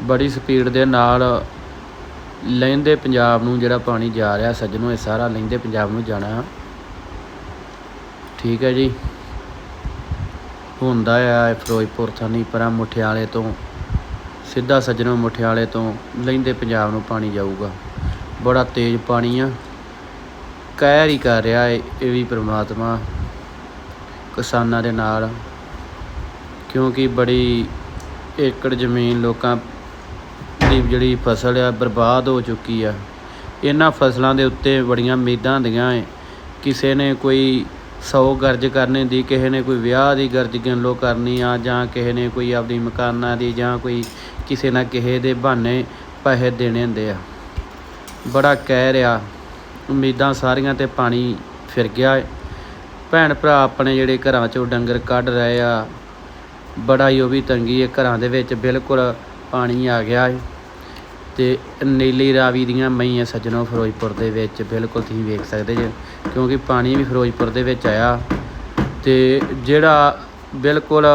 ਬੜੀ ਸਪੀਡ ਦੇ ਨਾਲ ਲਹਿੰਦੇ ਪੰਜਾਬ ਨੂੰ ਜਿਹੜਾ ਪਾਣੀ ਜਾ ਰਿਹਾ ਸੱਜਣੋ, ਇਹ ਸਾਰਾ ਲਹਿੰਦੇ ਪੰਜਾਬ ਨੂੰ ਜਾਣਾ। ਠੀਕ ਹੈ ਜੀ। ਹੁੰਦਾ ਆ ਇਹ ਫਿਰੋਜ਼ਪੁਰ ਥਾਨੀ ਪਰਾਂ ਮੁਠਿਆਲੇ ਤੋਂ, ਸਿੱਧਾ ਸੱਜਣੋ ਮੁਠਿਆਲੇ ਤੋਂ ਲਹਿੰਦੇ ਪੰਜਾਬ ਨੂੰ ਪਾਣੀ ਜਾਊਗਾ। ਬੜਾ ਤੇਜ਼ ਪਾਣੀ ਆ। ਕਹਿਰ ਹੀ ਕਰ ਰਿਹਾ ਏ, ਇਹ ਵੀ ਪ੍ਰਮਾਤਮਾ ਕਿਸਾਨਾਂ ਦੇ ਨਾਲ। ਕਿਉਂਕਿ ਬੜੀ ਏਕੜ ਜ਼ਮੀਨ ਲੋਕਾਂ ਦੀ ਜਿਹੜੀ ਫਸਲ ਆ ਬਰਬਾਦ ਹੋ ਚੁੱਕੀ ਆ। ਇਹਨਾਂ ਫਸਲਾਂ ਦੇ ਉੱਤੇ ਬੜੀਆਂ ਉਮੀਦਾਂ ਹੁੰਦੀਆਂ ਏ। ਕਿਸੇ ਨੇ ਕੋਈ 100 ਗਰਜ ਕਰਨੇ ਦੀ, ਕਿਸੇ ਨੇ ਕੋਈ ਵਿਆਹ ਦੀ ਗਰਜ ਗਿਣ ਕਰਨੀ ਆ, ਜਾਂ ਕਿਸੇ ਨੇ ਕੋਈ ਆਪਣੀ ਮਕਾਨਾਂ ਦੀ, ਜਾਂ ਕੋਈ ਕਿਸੇ ਨਾ ਕਿਸੇ ਦੇ ਬਹਾਨੇ ਪੈਸੇ ਦੇਣੇ ਹੁੰਦੇ ਆ। ਬੜਾ ਕਹਿ ਰਿਹਾ ਉਮੀਦਾਂ ਸਾਰੀਆਂ ਤੇ ਪਾਣੀ ਫਿਰ ਗਿਆ ਏ। ਭੈਣ ਭਰਾ ਆਪਣੇ ਜਿਹੜੇ ਘਰਾਂ ਚੋਂ ਡੰਗਰ ਕੱਢ ਰਹੇ ਆ, ਬੜਾ ਹੀ ਉਹ ਵੀ ਤੰਗੀ ਹੈ ਘਰਾਂ ਦੇ ਵਿੱਚ ਬਿਲਕੁਲ ਪਾਣੀ ਆ ਗਿਆ ਹੈ ਤੇ ਨੀਲੀ ਰਾਵੀ ਦੀਆਂ ਮਈਆਂ ਸੱਜਣੋ ਫਿਰੋਜ਼ਪੁਰ ਦੇ ਵਿੱਚ ਬਿਲਕੁਲ ਤੁਸੀਂ ਵੇਖ ਸਕਦੇ ਜੇ, ਕਿਉਂਕਿ ਪਾਣੀ ਵੀ ਫਿਰੋਜ਼ਪੁਰ ਦੇ ਵਿੱਚ ਆਇਆ। ਤੇ ਜਿਹੜਾ ਬਿਲਕੁਲ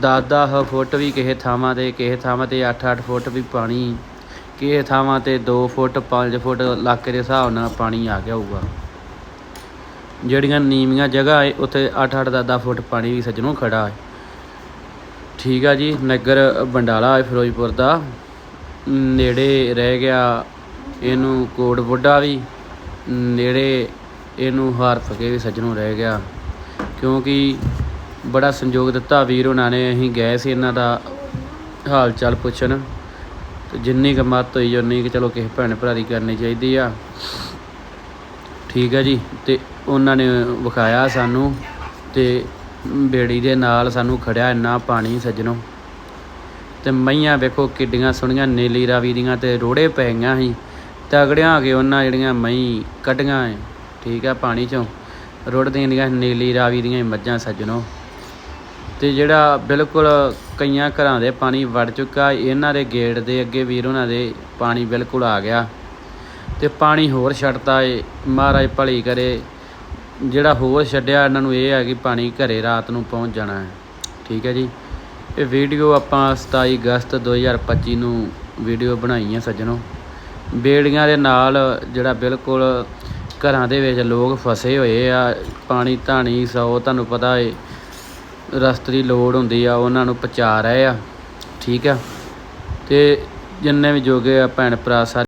10-10 ਫੁੱਟ ਵੀ ਕਿਸੇ ਥਾਵਾਂ ਤੇ, ਕਿਸੇ ਥਾਵਾਂ ਤੇ 8-8 ਫੁੱਟ ਵੀ ਪਾਣੀ, ਕਿਸੇ ਥਾਵਾਂ ਤੇ 2 ਫੁੱਟ 5 ਫੁੱਟ ਇਲਾਕੇ ਦੇ ਹਿਸਾਬ ਨਾਲ ਪਾਣੀ ਆ ਗਿਆ ਹੋਊਗਾ। ਜਿਹੜੀਆਂ ਨੀਵੀਆਂ ਜਗ੍ਹਾ ਹੈ, ਉੱਥੇ 8-8 10-10 ਫੁੱਟ ਪਾਣੀ ਵੀ ਸੱਜਣੋਂ ਖੜਾ ਹੈ। ਠੀਕ ਆ ਜੀ ਨਗਰ ਬੰਡਾਲਾ ਹੈ ਫਿਰੋਜ਼ਪੁਰ ਦਾ। ਨੇੜੇ ਰਹਿ ਗਿਆ, ਇਹਨੂੰ ਕੋਟ ਬੁੱਢਾ ਵੀ, ਨੇੜੇ ਇਹਨੂੰ ਹਾਰਫ ਕੇ ਵੀ ਸੱਜਣੋਂ ਰਹਿ ਗਿਆ। ਕਿਉਂਕਿ ਬੜਾ ਸੰਯੋਗ ਦਿੱਤਾ ਵੀਰ ਉਹਨਾਂ ਨੇ, ਅਸੀਂ ਗਏ ਸੀ ਇਹਨਾਂ ਦਾ ਹਾਲ ਚਾਲ ਪੁੱਛਣ। ਤੇ ਜਿੰਨੀ ਕੁ ਮੱਤ ਹੋਈ ਉਨੀ ਕਿ ਚਲੋ ਕਿਸੇ ਭੈਣ ਭਰਾ ਦੀ ਕਰਨੀ ਚਾਹੀਦੀ ਆ। ਠੀਕ ਹੈ ਜੀ, ਤੇ ਉਹਨਾਂ ਨੇ ਵਿਖਾਇਆ ਸਾਨੂੰ ਤੇ ਬੇੜੀ ਦੇ ਨਾਲ ਸਾਨੂੰ ਖੜਿਆ ਇੰਨਾ ਪਾਣੀ ਸੱਜਣੋ। ਤੇ ਮਈਆਂ ਵੇਖੋ ਕਿੱਡੀਆਂ ਸੋਹਣੀਆਂ ਨੀਲੀ ਰਾਵੀ ਦੀਆਂ ਤੇ ਰੋੜੇ ਪੈ ਗਈਆਂ ਸੀ। ਤਗੜਿਆਂ ਆ ਕੇ ਉਹਨਾਂ ਜਿਹੜੀਆਂ ਮਈ ਕੱਢੀਆਂ ਏ ਠੀਕ ਆ ਪਾਣੀ ਚੋਂ। ਰੁੜਦੀਆਂ ਦੀਆਂ ਨੀਲੀ ਰਾਵੀ ਦੀਆਂ ਹੀ ਮੱਝਾਂ ਸੱਜਣੋ। ਤੇ ਜਿਹੜਾ ਬਿਲਕੁਲ ਕਈਆਂ ਘਰਾਂ ਦੇ ਪਾਣੀ ਵੜ ਚੁੱਕਾ, ਇਹਨਾਂ ਦੇ ਗੇਟ ਦੇ ਅੱਗੇ ਵੀਰ ਉਹਨਾਂ ਦੇ ਪਾਣੀ ਬਿਲਕੁਲ ਆ ਗਿਆ। ਤੇ ਪਾਣੀ ਹੋਰ ਛੱਡਤਾ ਏ। ਮਹਾਰਾਜ ਭਲੀ ਕਰੇ। ਜਿਹੜਾ ਹੋਰ ਛੱਡਿਆ, ਇਹਨਾਂ ਨੂੰ ਇਹ ਹੈ ਕਿ ਪਾਣੀ ਘਰੇ ਰਾਤ ਨੂੰ ਪਹੁੰਚ ਜਾਣਾ ਹੈ ਠੀਕ ਹੈ ਜੀ। ਇਹ ਵੀਡੀਓ ਆਪਾਂ 27 ਅਗਸਤ 2025 ਨੂੰ ਵੀਡੀਓ ਬਣਾਈ ਹੈ ਸੱਜਣੋ। ਬੇੜੀਆਂ ਦੇ ਨਾਲ ਜਿਹੜਾ ਬਿਲਕੁਲ ਘਰਾਂ ਦੇ ਵਿੱਚ ਲੋਕ ਫਸੇ ਹੋਏ ਆ, ਪਾਣੀ ਧਾਣੀ ਸੌ, ਤੁਹਾਨੂੰ ਪਤਾ ਏ, ਰਸਤੇ ਦੀ ਲੋੜ ਹੁੰਦੀ ਆ, ਉਹਨਾਂ ਨੂੰ ਪਹੁੰਚਾ ਰਹੇ ਆ। ਠੀਕ ਆ। ਤੇ ਜਿੰਨੇ ਵੀ ਜੋਗੇ ਆ ਭੈਣ ਭਰਾ ਸਾਰੇ